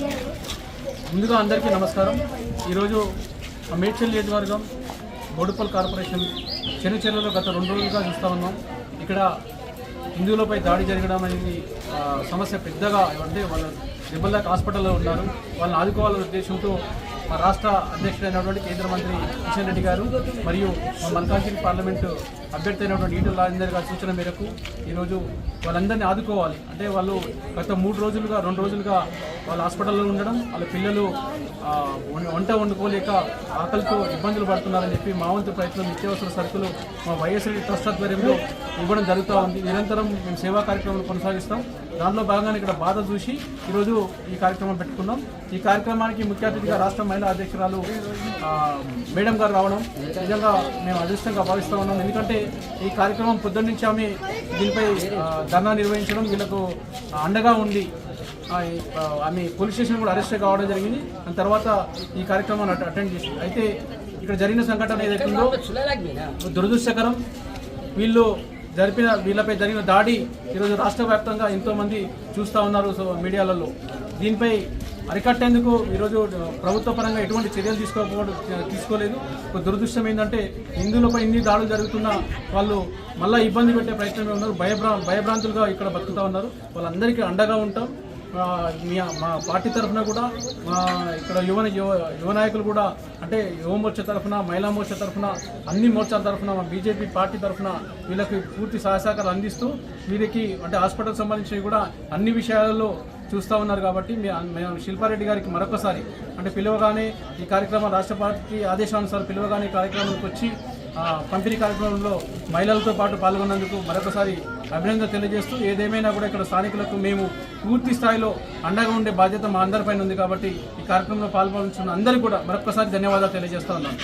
ముందుగా అందరికీ నమస్కారం. ఈరోజు మేడ్చల్ నియోజకవర్గం బోడుపల్ కార్పొరేషన్ చెరుచెరువులో గత రెండు రోజులుగా చూస్తూ ఉన్నాం. ఇక్కడ హిందువులపై దాడి జరగడం అనేది సమస్య పెద్దగా అంటే వాళ్ళ దెబ్బలకు హాస్పిటల్లో ఉన్నారు. వాళ్ళని ఆదుకోవాలనే ఉద్దేశంతో మా రాష్ట్ర అధ్యక్షుడైనటువంటి కేంద్ర మంత్రి కిషన్ రెడ్డి గారు మరియు మా మల్కాజ్గిరి పార్లమెంటు అభ్యర్థి అయినటువంటి ఈటల రాజేందర్ గారి సూచన మేరకు ఈరోజు వాళ్ళందరినీ ఆదుకోవాలి. అంటే వాళ్ళు గత మూడు రోజులుగా రెండు రోజులుగా వాళ్ళ హాస్పిటల్లో ఉండడం వాళ్ళ పిల్లలు వంట వండుకోలేక ఆకలితో ఇబ్బందులు పడుతున్నారని చెప్పి మా వంతు ప్రయత్నం నిత్యావసర సరుకులు మా వైఎస్ఆర్ ట్రస్ట్ ఆధ్వర్యంలో ఇవ్వడం జరుగుతూ ఉంది. నిరంతరం మేము సేవా కార్యక్రమాలు కొనసాగిస్తాం. దానిలో భాగంగా ఇక్కడ బాధ చూసి ఈరోజు ఈ కార్యక్రమం పెట్టుకున్నాం. ఈ కార్యక్రమానికి ముఖ్య అతిథిగా రాష్ట్ర మహిళా అధ్యక్షురాలు మేడం గారు రావడం నిజంగా మేము అదృష్టంగా భావిస్తూ ఉన్నాం. ఎందుకంటే ఈ కార్యక్రమం పొద్దున్న నుంచి ఆమె దీనిపై ధర్నా నిర్వహించడం వీళ్ళకు అండగా ఉండి ఆమె పోలీస్ స్టేషన్ కూడా అరెస్ట్ కావడం జరిగింది. దాని తర్వాత ఈ కార్యక్రమాన్ని అటెండ్ చేసింది అయితే ఇక్కడ జరిగిన సంఘటన ఏదైతే దురదృష్టకరం. వీళ్ళు జరిపిన వీళ్ళపై జరిగిన దాడి ఈరోజు రాష్ట్ర వ్యాప్తంగా ఎంతోమంది చూస్తూ ఉన్నారు సో మీడియాలలో. దీనిపై అరికట్టేందుకు ఈరోజు ప్రభుత్వ పరంగా ఎటువంటి చర్యలు తీసుకోకపోవడం తీసుకోలేదు. ఒక దురదృష్టం ఏంటంటే హిందువులపై ఇన్ని దాడులు జరుగుతున్న వాళ్ళు మళ్ళీ ఇబ్బంది పెట్టే ప్రయత్నమే ఉన్నారు. భయభ్రా భయభ్రాంతులుగా ఇక్కడ బతుకుతూ ఉన్నారు. వాళ్ళందరికీ అండగా ఉంటాం. మీ మా పార్టీ తరఫున కూడా మా ఇక్కడ యువ యువ నాయకులు కూడా అంటే యువ మోర్చా తరఫున మహిళా మోర్చా తరఫున అన్ని మోర్చాల తరఫున మా బీజేపీ పార్టీ తరఫున వీళ్ళకి పూర్తి సహాయ సహకారాలు అందిస్తూ వీరికి అంటే హాస్పిటల్ సంబంధించి కూడా అన్ని విషయాలలో చూస్తూ ఉన్నారు కాబట్టి మేము శిల్పారెడ్డి గారికి మరొకసారి అంటే పిలవగానే ఈ కార్యక్రమం రాష్ట్ర పార్టీ ఆదేశానుసారం పిలవగానే ఈ కార్యక్రమానికి వచ్చి పంపిణీ కార్యక్రమంలో మహిళలతో పాటు పాల్గొన్నందుకు మరొకసారి అభినందన తెలియజేస్తూ ఏదేమైనా కూడా ఇక్కడ స్థానికులకు మేము పూర్తి స్థాయిలో అండగా ఉండే బాధ్యత మా అందరిపైన ఉంది కాబట్టి ఈ కార్యక్రమంలో పాల్గొనున్న అందరికీ కూడా మరొకసారి ధన్యవాదాలు తెలియజేస్తా ఉన్నాను